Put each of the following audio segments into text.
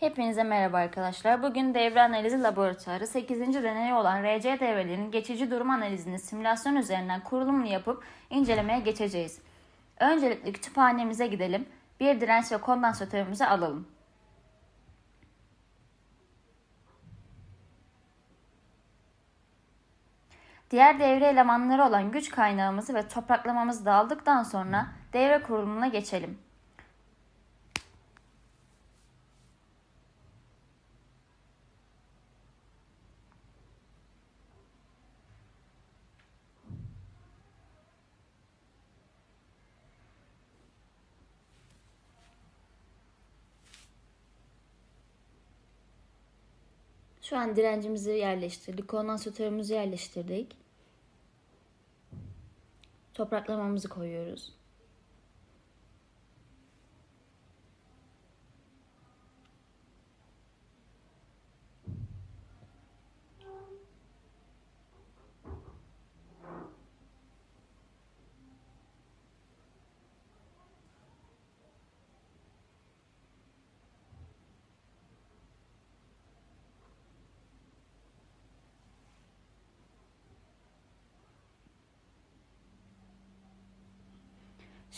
Hepinize merhaba arkadaşlar. Bugün devre analizi laboratuvarı 8. deneyi olan RC devrelerinin geçici durum analizini simülasyon üzerinden kurulumunu yapıp incelemeye geçeceğiz. Öncelikle kütüphanemize gidelim. Bir direnç ve kondansatörümüzü alalım. Diğer devre elemanları olan güç kaynağımızı ve topraklamamızı da aldıktan sonra devre kurulumuna geçelim. Şu an direncimizi yerleştirdik. Kondansatörümüzü yerleştirdik. Topraklamamızı koyuyoruz.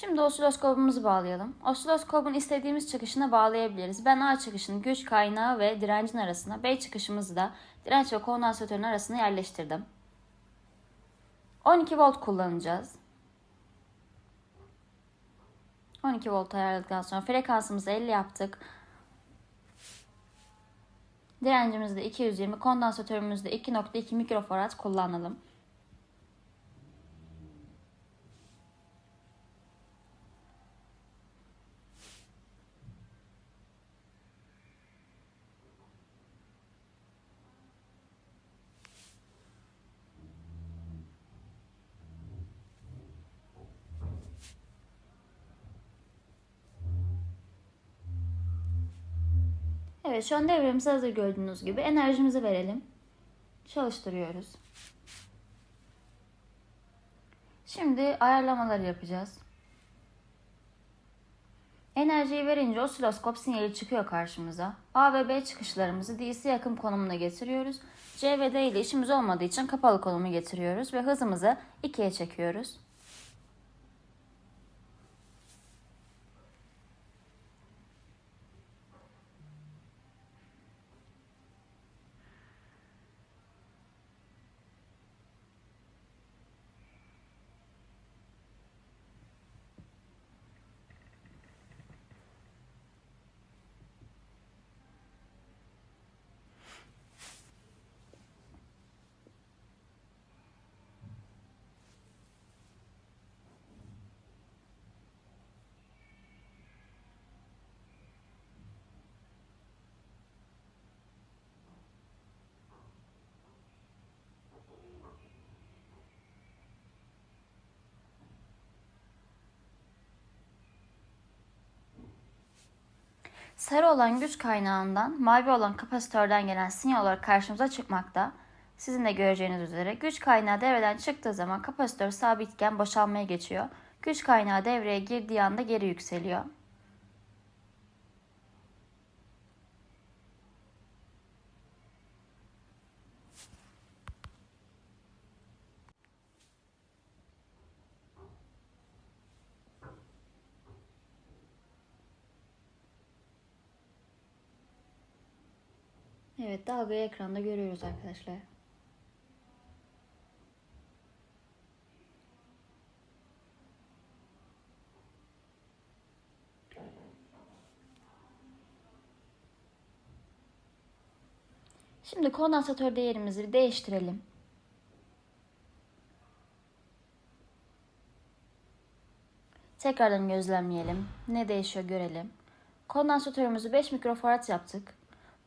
Şimdi osiloskopumuzu bağlayalım. Osiloskopun istediğimiz çıkışına bağlayabiliriz. Ben A çıkışını güç kaynağı ve direncin arasına, B çıkışımızı da direnç ve kondansatörün arasına yerleştirdim. 12 volt kullanacağız. 12 volt ayarladıktan sonra frekansımızı 50 yaptık. Direncimizde 220, kondansatörümüzde 2.2 mikrofarad kullanalım. Evet şu an devremiz hazır gördüğünüz gibi. Enerjimizi verelim. Çalıştırıyoruz. Şimdi ayarlamaları yapacağız. Enerjiyi verince osiloskop sinyali çıkıyor karşımıza. A ve B çıkışlarımızı DC yakın konumuna getiriyoruz. C ve D ile işimiz olmadığı için kapalı konumu getiriyoruz ve hızımızı 2'ye çekiyoruz. Sarı olan güç kaynağından mavi olan kapasitörden gelen sinyal olarak karşımıza çıkmakta. Sizin de göreceğiniz üzere güç kaynağı devreden çıktığı zaman kapasitör sabitken boşalmaya geçiyor. Güç kaynağı devreye girdiği anda geri yükseliyor. Evet dalgayı ekranda görüyoruz arkadaşlar. Şimdi kondansatör değerimizi değiştirelim. Tekrardan gözlemleyelim. Ne değişiyor görelim. Kondansatörümüzü 5 mikrofarad yaptık.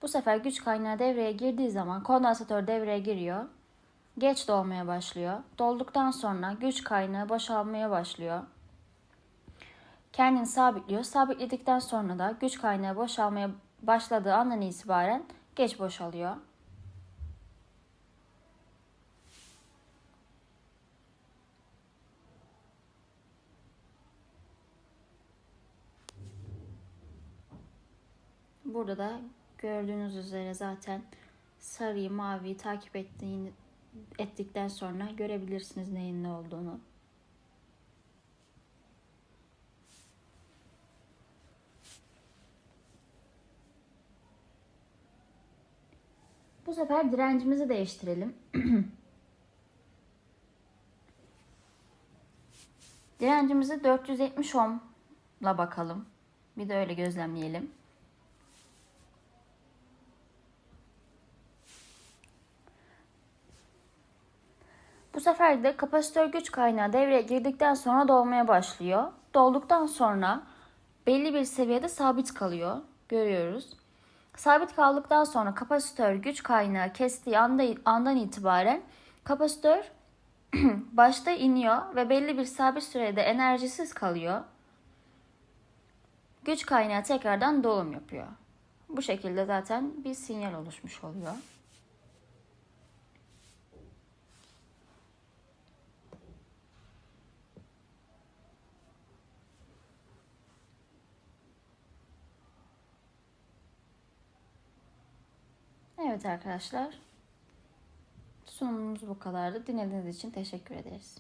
Bu sefer güç kaynağı devreye girdiği zaman kondansatör devreye giriyor. Geç dolmaya başlıyor. Dolduktan sonra güç kaynağı boşalmaya başlıyor. Kendini sabitliyor. Sabitledikten sonra da güç kaynağı boşalmaya başladığı andan itibaren geç boşalıyor. Burada da Gördüğünüz üzere zaten sarıyı maviyi takip ettiğini, ettikten sonra görebilirsiniz neyin ne olduğunu. Bu sefer direncimizi değiştirelim. Direncimizi 470 ohm'la bakalım. Bir de öyle gözlemleyelim. Sefer de kapasitör güç kaynağı devreye girdikten sonra dolmaya başlıyor. Dolduktan sonra belli bir seviyede sabit kalıyor. Görüyoruz. Sabit kaldıktan sonra kapasitör güç kaynağı kestiği anda, andan itibaren kapasitör başta iniyor ve belli bir sabit sürede enerjisiz kalıyor. Güç kaynağı tekrardan dolum yapıyor. Bu şekilde zaten bir sinyal oluşmuş oluyor. Evet arkadaşlar. Sunumumuz bu kadardı. Dinlediğiniz için teşekkür ederiz.